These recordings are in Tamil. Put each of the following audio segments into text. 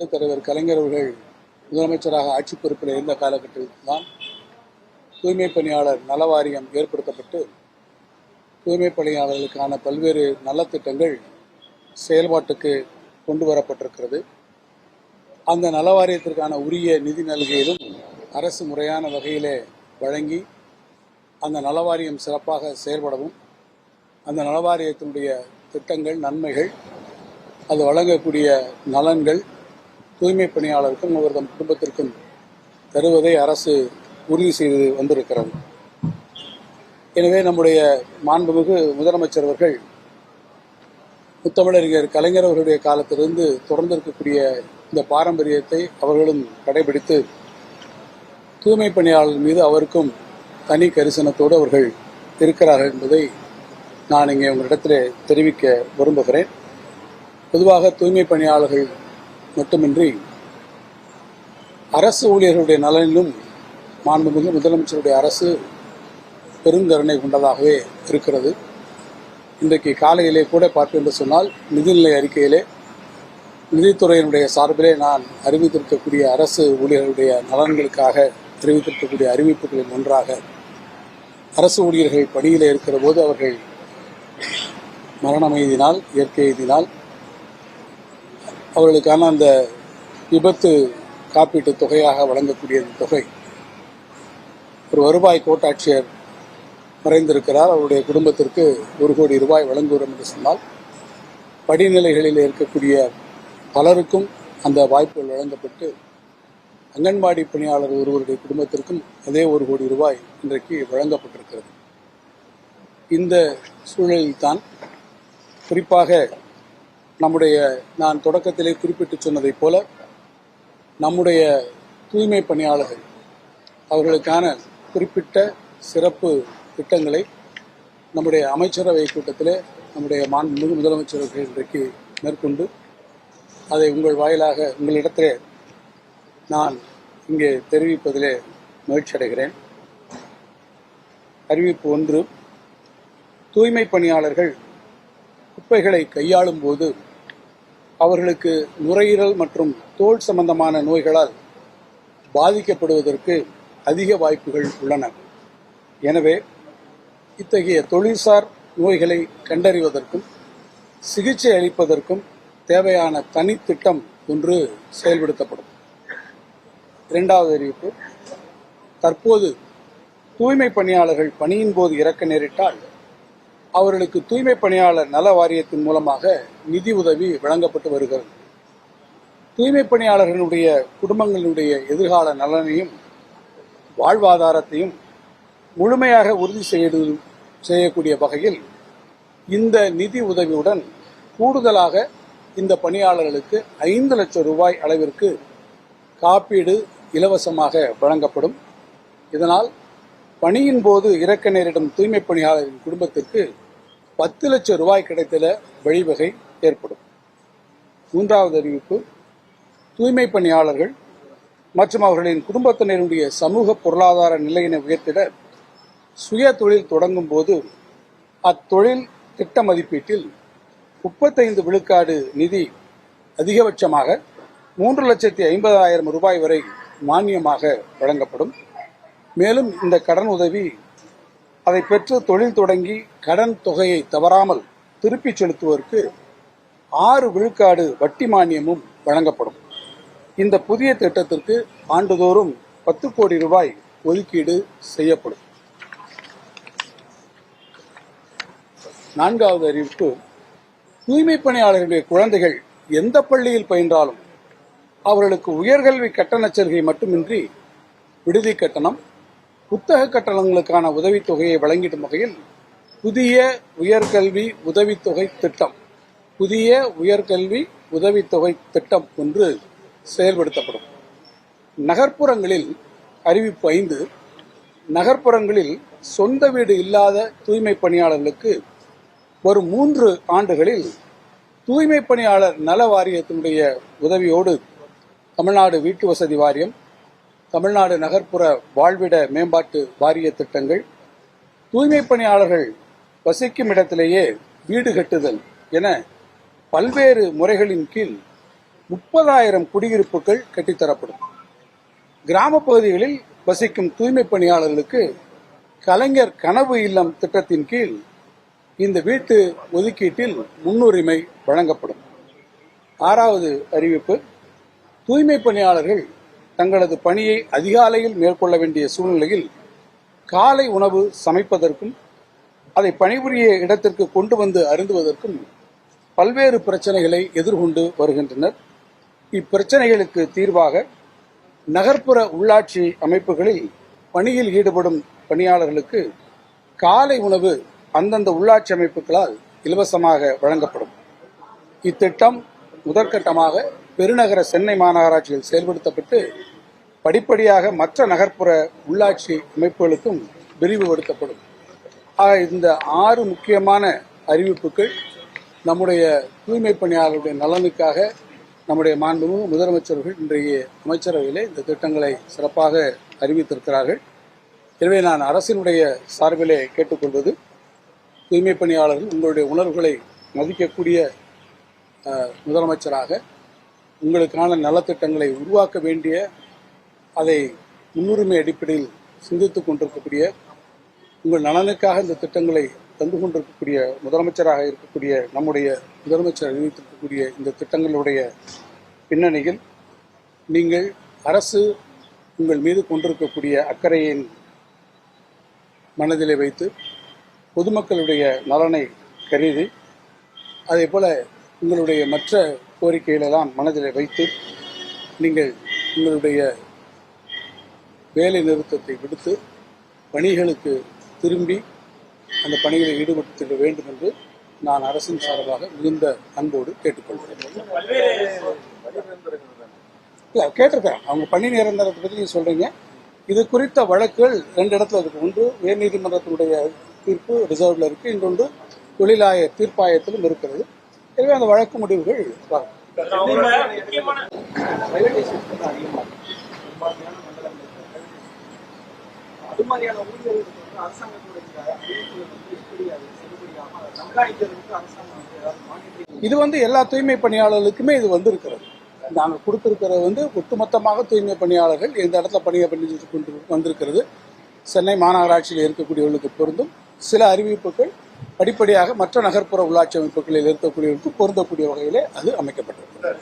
தலைவர் கலைஞர் அவர்கள் முதலமைச்சராக ஆட்சி பொறுப்பில் இருந்த காலகட்டத்தில் தான் தூய்மை பணியாளர் நல வாரியம் ஏற்படுத்தப்பட்டு தூய்மை பணியாளர்களுக்கான பல்வேறு நலத்திட்டங்கள் செயல்பாட்டுக்கு கொண்டு வரப்பட்டிருக்கிறது. அந்த நல வாரியத்திற்கான உரிய நிதி நல்கையிலும் அரசு முறையான வகையிலே வழங்கி அந்த நலவாரியம் சிறப்பாக செயல்படவும் அந்த நலவாரியத்தினுடைய திட்டங்கள் நன்மைகள் அது வழங்கக்கூடிய நலன்கள் தூய்மை பணியாளருக்கும் அவர்தம் குடும்பத்திற்கும் தருவதை அரசு உறுதி செய்து வந்திருக்கிறது. எனவே நம்முடைய மாண்புமிகு முதலமைச்சர் அவர்கள் முத்தமிழறிஞர் கலைஞர் அவர்களுடைய காலத்திலிருந்து தொடர்ந்து இருக்கக்கூடிய இந்த பாரம்பரியத்தை அவர்களும் கடைபிடித்து தூய்மை பணியாளர் மீது அவருக்கும் தனி கரிசனத்தோடு அவர்கள் இருக்கிறார்கள் என்பதை நான் இங்கே உங்களிடத்தில் தெரிவிக்க விரும்புகிறேன். பொதுவாக தூய்மை பணியாளர்கள் மட்டுமின்றி அரசு ஊழியர்களுடைய நலனிலும் மாண்புமிகு முதலமைச்சருடைய அரசு பெருங்கருணை கொண்டதாகவே இருக்கிறது. இன்றைக்கு காலையிலே கூட பார்ப்பேன் என்று சொன்னால் நிதிநிலை அறிக்கையிலே நிதித்துறையினுடைய சார்பிலே நான் அறிவித்திருக்கக்கூடிய அரசு ஊழியர்களுடைய நலன்களுக்காக தெரிவித்திருக்கக்கூடிய அறிவிப்புகளில் ஒன்றாக அரசு ஊழியர்கள் பணியில் இருக்கிற போது அவர்கள் மரணம் எய்தினால் இயற்கை எய்தினால் அவர்களுக்கான அந்த விபத்து காப்பீட்டு தொகையாக வழங்கக்கூடிய அந்த தொகை ஒரு வருவாய் கோட்டாட்சியர் மறைந்திருக்கிறார். அவருடைய குடும்பத்திற்கு ஒரு கோடி ரூபாய் வழங்குகிறோம் என்று சொன்னால் படிநிலைகளில் இருக்கக்கூடிய பலருக்கும் அந்த வாய்ப்புகள் வழங்கப்பட்டு அங்கன்வாடி பணியாளர் ஒருவருடைய குடும்பத்திற்கும் அதே ஒரு கோடி ரூபாய் இன்றைக்கு வழங்கப்பட்டிருக்கிறது. இந்த சூழலில்தான் குறிப்பாக நம்முடைய நான் தொடக்கத்திலே குறிப்பிட்டு சொன்னதைப் போல நம்முடைய தூய்மை பணியாளர்கள் அவர்களுக்கான குறிப்பிட்ட சிறப்பு திட்டங்களை நம்முடைய அமைச்சரவை கூட்டத்திலே நம்முடைய மாண்புமிகு முதலமைச்சர்கள் இன்றைக்கு மேற்கொண்டு அதை உங்கள் வாயிலாக உங்களிடத்திலே நான் இங்கே தெரிவிப்பதிலே மகிழ்ச்சி அடைகிறேன். அறிவிப்பு ஒன்று தூய்மை பணியாளர்கள் குப்பைகளை கையாளும் போது அவர்களுக்கு நுரையீரல் மற்றும் தோல் சம்பந்தமான நோய்களால் பாதிக்கப்படுவதற்கு அதிக வாய்ப்புகள் உள்ளன. எனவே இத்தகைய தொழில்சார் நோய்களை கண்டறிவதற்கும் சிகிச்சை அளிப்பதற்கும் தேவையான தனித்திட்டம் ஒன்று செயல்படுத்தப்படும். இரண்டாவது அறிவிப்பு தற்போது தூய்மை பணியாளர்கள் பணியின் போது இறக்க நேரிட்டால் அவர்களுக்கு தூய்மை பணியாளர் நல வாரியத்தின் மூலமாக நிதி உதவி வழங்கப்பட்டு வருகிறது. தூய்மை பணியாளர்களுடைய குடும்பங்களுடைய எதிர்கால நலனையும் வாழ்வாதாரத்தையும் முழுமையாக உறுதி செய்து செய்யக்கூடிய வகையில் இந்த நிதி உதவியுடன் கூடுதலாக இந்த பணியாளர்களுக்கு ஐந்து லட்சம் ரூபாய் அளவிற்கு காப்பீடு இலவசமாக வழங்கப்படும். இதனால் பணியின் போது இறக்க நேரிடும் தூய்மை பணியாளரின் குடும்பத்திற்கு பத்து லட்சம் ரூபாய் கிடைத்தல வழிவகை ஏற்படும். மூன்றாவது அறிவிப்பு தூய்மை பணியாளர்கள் மற்றும் அவர்களின் குடும்பத்தினருடைய சமூக பொருளாதார நிலையினை உயர்த்திட சுய தொழில் தொடங்கும் போது அத்தொழில் திட்ட மதிப்பீட்டில் முப்பத்தைந்து விழுக்காடு நிதி அதிகபட்சமாக மூன்று லட்சத்தி ஐம்பதாயிரம் ரூபாய் வரை மானியமாக வழங்கப்படும். மேலும் இந்த கடன் உதவி அதை பெற்று தொழில் தொடங்கி கடன் தொகையை தவறாமல் திருப்பிச் செலுத்துவதற்கு ஆறு விழுக்காடு வட்டி மானியமும் வழங்கப்படும். இந்த புதிய திட்டத்திற்கு ஆண்டுதோறும் பத்து கோடி ரூபாய் ஒதுக்கீடு செய்யப்படும். நான்காவது அறிவிப்பு தூய்மை பணியாளர்களுடைய குழந்தைகள் எந்த பள்ளியில் பயின்றாலும் அவர்களுக்கு உயர்கல்வி கட்டணச் சலுகை மட்டுமின்றி விடுதி கட்டணம் புத்தக கட்டணங்களுக்கான உதவித்தொகையை வழங்கிடும் வகையில் புதிய உயர்கல்வி உதவித்தொகை திட்டம் புதிய உயர்கல்வி உதவித்தொகை திட்டம் ஒன்று செயல்படுத்தப்படும். நகர்ப்புறங்களில் அறிவிப்பு ஐந்து நகர்ப்புறங்களில் சொந்த வீடு இல்லாத தூய்மை பணியாளர்களுக்கு வரும் மூன்று ஆண்டுகளில் தூய்மை பணியாளர் நல வாரியத்தினுடைய உதவியோடு தமிழ்நாடு வீட்டு வசதி வாரியம் தமிழ்நாடு நகர்ப்புற வாழ்விட மேம்பாட்டு வாரிய திட்டங்கள் தூய்மை பணியாளர்கள் வசிக்கும் இடத்திலேயே வீடு கட்டுதல் என பல்வேறு முறைகளின் கீழ் முப்பதாயிரம் குடியிருப்புகள் கட்டித்தரப்படும். கிராம பகுதிகளில் வசிக்கும் தூய்மை பணியாளர்களுக்கு கலைஞர் கனவு இல்லம் திட்டத்தின் கீழ் இந்த வீட்டு ஒதுக்கீட்டில் முன்னுரிமை வழங்கப்படும். ஆறாவது அறிவிப்பு தூய்மை பணியாளர்கள் தங்களது பணியை அதிகாலையில் மேற்கொள்ள வேண்டிய சூழ்நிலையில் காலை உணவு சமைப்பதற்கும் அதை பணிபுரிய இடத்திற்கு கொண்டு வந்து அருந்துவதற்கும் பல்வேறு பிரச்சனைகளை எதிர்கொண்டு வருகின்றனர். இப்பிரச்சனைகளுக்கு தீர்வாக நகர்ப்புற உள்ளாட்சி அமைப்புகளில் பணியில் ஈடுபடும் பணியாளர்களுக்கு காலை உணவு அந்தந்த உள்ளாட்சி அமைப்புகளால் இலவசமாக வழங்கப்படும். இத்திட்டம் முதற்கட்டமாக பெருநகர சென்னை மாநகராட்சியில் செயல்படுத்தப்பட்டு படிப்படியாக மற்ற நகர்ப்புற உள்ளாட்சி அமைப்புகளுக்கும் விரிவுபடுத்தப்படும் ஆக இந்த ஆறு முக்கியமான அறிவிப்புகள் நம்முடைய தூய்மை பணியாளர்களுடைய நலனுக்காக நம்முடைய மாண்புமிகு முதலமைச்சர்கள் இன்றைய அமைச்சரவையிலே இந்த திட்டங்களை சிறப்பாக அறிவித்திருக்கிறார்கள். எனவே நான் அரசினுடைய சார்பிலே கேட்டுக்கொள்வது தூய்மை பணியாளர்கள் உங்களுடைய உணர்வுகளை மதிக்கக்கூடிய முதலமைச்சராக உங்களுக்கான நலத்திட்டங்களை உருவாக்க வேண்டிய அதை முன்னுரிமை அடிப்படையில் சிந்தித்துக் கொண்டிருக்கக்கூடிய உங்கள் நலனுக்காக இந்த திட்டங்களை தந்து கொண்டிருக்கக்கூடிய முதலமைச்சராக இருக்கக்கூடிய நம்முடைய முதலமைச்சர் அறிவித்திருக்கக்கூடிய இந்த திட்டங்களுடைய பின்னணியில் நீங்கள் அரசு உங்கள் மீது கொண்டிருக்கக்கூடிய அக்கறையின் மனதிலே வைத்து பொதுமக்களுடைய நலனை கருதி அதே போல உங்களுடைய மற்ற கோரிக்கைகளெல்லாம் மனதில் வைத்து நீங்கள் உங்களுடைய வேலை நிறுத்தத்தை விடுத்து பணிகளுக்கு திரும்பி அந்த பணிகளில் ஈடுபடுத்திட வேண்டும் என்று நான் அரசின் சார்பாக மிகுந்த அன்போடு கேட்டுக்கொள்கிறேன். இல்லை கேட்டிருக்கிறேன் அவங்க பணி நிரந்தரத்தை பற்றி நீங்க சொல்றீங்க. இது குறித்த வழக்குகள் ரெண்டு இடத்துல இருக்கு. ஒன்று உயர்நீதிமன்றத்தினுடைய தீர்ப்பு ரிசர்வ்ல இருக்கு. இன்னொன்று தொழிலாய தீர்ப்பாயத்திலும் இருக்கிறது. எனவே அந்த வழக்கு முடிவுகள் வரும். அது மாதிரியான ஊழியர்களுக்கு வந்து இது வந்து எல்லா தூய்மை பணியாளர்களுக்குமே இது வந்திருக்கிறது. நாங்கள் கொடுத்திருக்கிறது வந்து ஒட்டுமொத்தமாக தூய்மை பணியாளர்கள் இந்த இடத்துல பணியை பண்ணி கொண்டு வந்திருக்கிறது. சென்னை மாநகராட்சியில் இருக்கக்கூடியவர்களுக்கு பொருந்தும். சில அறிவிப்புகள் படிப்படியாக மற்ற நகர்ப்புற உள்ளாட்சி அமைப்புகளில் இருக்கக்கூடியவர்களுக்கு பொருந்தக்கூடிய வகையிலே அது அமைக்கப்பட்டிருக்கிறது.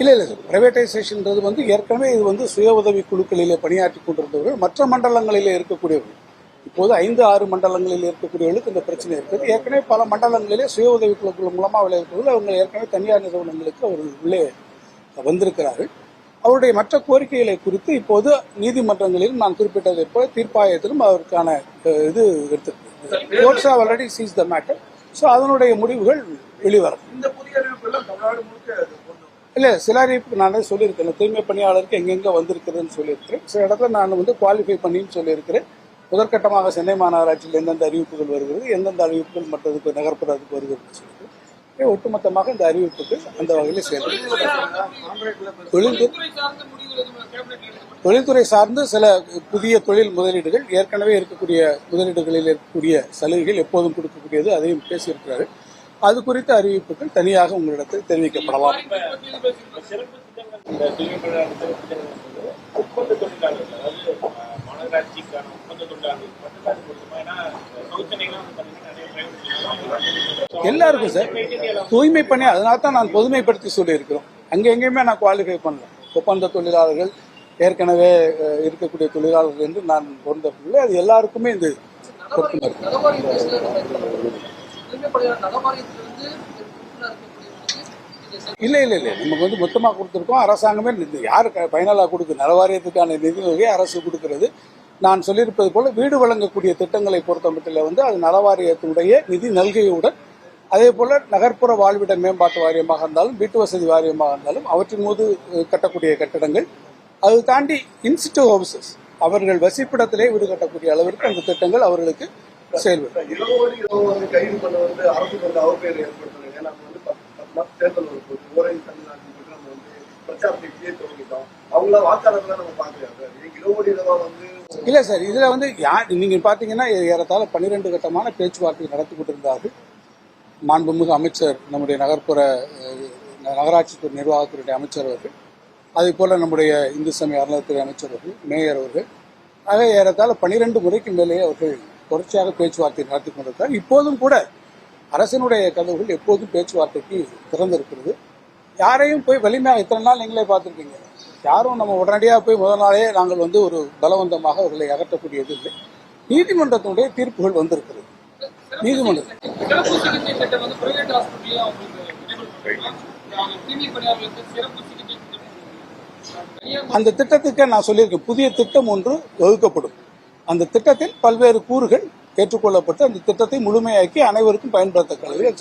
இல்லை இல்லை பிரைவேட்டைசேஷன்ன்றது வந்து ஏற்கனவே இது வந்து சுய உதவி குழுக்களிலே பணியாற்றி கொண்டிருந்தவர்கள் மற்ற மண்டலங்களிலே இருக்கக்கூடியவர்கள். இப்போது ஐந்து ஆறு மண்டலங்களில் இருக்கக்கூடியவர்களுக்கு இந்த பிரச்சனை இருக்குது. ஏற்கனவே பல மண்டலங்களிலே சுய உதவி குழுக்கள் மூலமாக விளைவிப்பவர்கள் அவங்க ஏற்கனவே தனியார் நிறுவனங்களுக்கு அவர்கள் உள்ளே வந்திருக்கிறார்கள். அவருடைய மற்ற கோரிக்கைகளை குறித்து இப்போது நீதிமன்றங்களிலும் நான் குறிப்பிட்டதை போல தீர்ப்பாயத்திலும் அஹ், இது எடுத்திருக்கு courts already seize the matter so அதனுடைய முடிவுகள் வெளிவரும். இந்த புதிய தமிழ்நாடு முழுக்க வரும். இல்லை சில அறிவிப்பு நானே சொல்லியிருக்கேன் தூய்மை பணியாளருக்கு எங்கெங்கே வந்திருக்குதுன்னு சொல்லியிருக்கிறேன். சில இடத்துல நான் வந்து குவாலிஃபை பண்ணின்னு சொல்லியிருக்கிறேன். முதற்கட்டமாக சென்னை மாநகராட்சியில் எந்தெந்த அறிவிப்புகள் வருகிறது எந்தெந்த அறிவிப்புகள் மற்றதுக்கு நகர்ப்புறத்துக்கு வருகிறது எனவே ஒட்டுமொத்தமாக இந்த அறிவிப்புகள் அந்த வகையில் சேர்ந்து தொழில்துறை தொழில்துறை சார்ந்து சில புதிய தொழில் முதலீடுகள் ஏற்கனவே இருக்கக்கூடிய முதலீடுகளில் இருக்கக்கூடிய சலுகைகள் எப்போதும் கொடுக்கக்கூடியது அதையும் பேசியிருக்கிறார்கள் அது குறித்த அறிவிப்புகள் தனியாக உங்களிடத்தில் தெரிவிக்கப்படலாம். ஒப்பந்த தொழிலாளர்கள் அதாவது மாநகராட்சிக்கான ஒப்பந்த தொழிலாளர்கள் எல்லாருக்கும் சார். தூய்மை பணி அதனால தான் நான் பொதுமைப்படுத்தி சொல்லியிருக்கிறோம். அங்கே எங்கேயுமே நான் குவாலிஃபை பண்ணல. ஒப்பந்த தொழிலாளர்கள் ஏற்கனவே இருக்கக்கூடிய தொழிலாளர்கள் என்று நான் பொருந்தவில்லை. அது எல்லாருக்குமே இந்த இல்லை இல்லை இல்லை. நமக்கு வந்து மொத்தமாக கொடுத்துருக்கோம். அரசாங்கமே யார் பயனாளாக கொடுக்குது? நலவாரியத்துக்கான நிதி அரசு கொடுக்கிறது. நான் சொல்லியிருப்பது போல வீடு வழங்கக்கூடிய திட்டங்களை பொறுத்தமட்டில் வந்து அது நலவாரியத்தினுடைய நிதி நல்கையுடன் அதே போல நகர்ப்புற வாழ்விட மேம்பாட்டு வாரியமாக இருந்தாலும் வீட்டு வசதி வாரியமாக இருந்தாலும் அவற்றின் மீது கட்டக்கூடிய கட்டடங்கள். அது தாண்டி இன்ஸ்டியூட் ஹவுசஸ் அவர்கள் வசிப்பிடத்திலே வீடு கட்டக்கூடிய அளவிற்கு அந்த திட்டங்கள் அவர்களுக்கு செயல்படும். இருபது அவங்கள நம்ம வந்து இல்லை சார் இதில் வந்து யா- நீங்கள் பார்த்தீங்கன்னா ஏறத்தாழ பன்னிரெண்டு கட்டமான பேச்சுவார்த்தை நடத்தி கொண்டிருந்தார்கள். மாண்புமிகு அமைச்சர் நம்முடைய நகர்ப்புற நகராட்சித்துறை நிர்வாகத்துறை அமைச்சர் அவர்கள் அதே போல் நம்முடைய இந்து சமய அறநிலையத்துறை அமைச்சர் அவர்கள் மேயர் அவர்கள் ஆக ஏறத்தாழ பன்னிரெண்டு முறைக்கு மேலேயே அவர்கள் தொடர்ச்சியாக பேச்சுவார்த்தை நடத்தி கொண்டிருக்கிறார். இப்போதும் கூட அரசினுடைய கதவுகள் எப்போதும் பேச்சுவார்த்தைக்கு திறந்திருக்கிறது. யாரையும் போய் வலிமையாக இத்தனை நாள் நீங்களே பார்த்துருக்கீங்க யாரும் நம்ம உடனடியாக போய் முதல் நாளே நாங்கள் வந்து ஒரு பலவந்தமாக அவர்களை அகற்றக்கூடியது இல்லை. நீதிமன்றத்தினுடைய தீர்ப்புகள் வந்திருக்கிறது. நீதிமன்றம். அந்த திட்டத்துக்கு நான் சொல்லியிருக்கேன் புதிய திட்டம் ஒன்று வகுக்கப்படும். அந்த திட்டத்தில் பல்வேறு கூறுகள் ஏற்றுக்கொள்ளப்பட்டு அந்த திட்டத்தை முழுமையாக்கி அனைவருக்கும் பயன்படுத்தக்கூடிய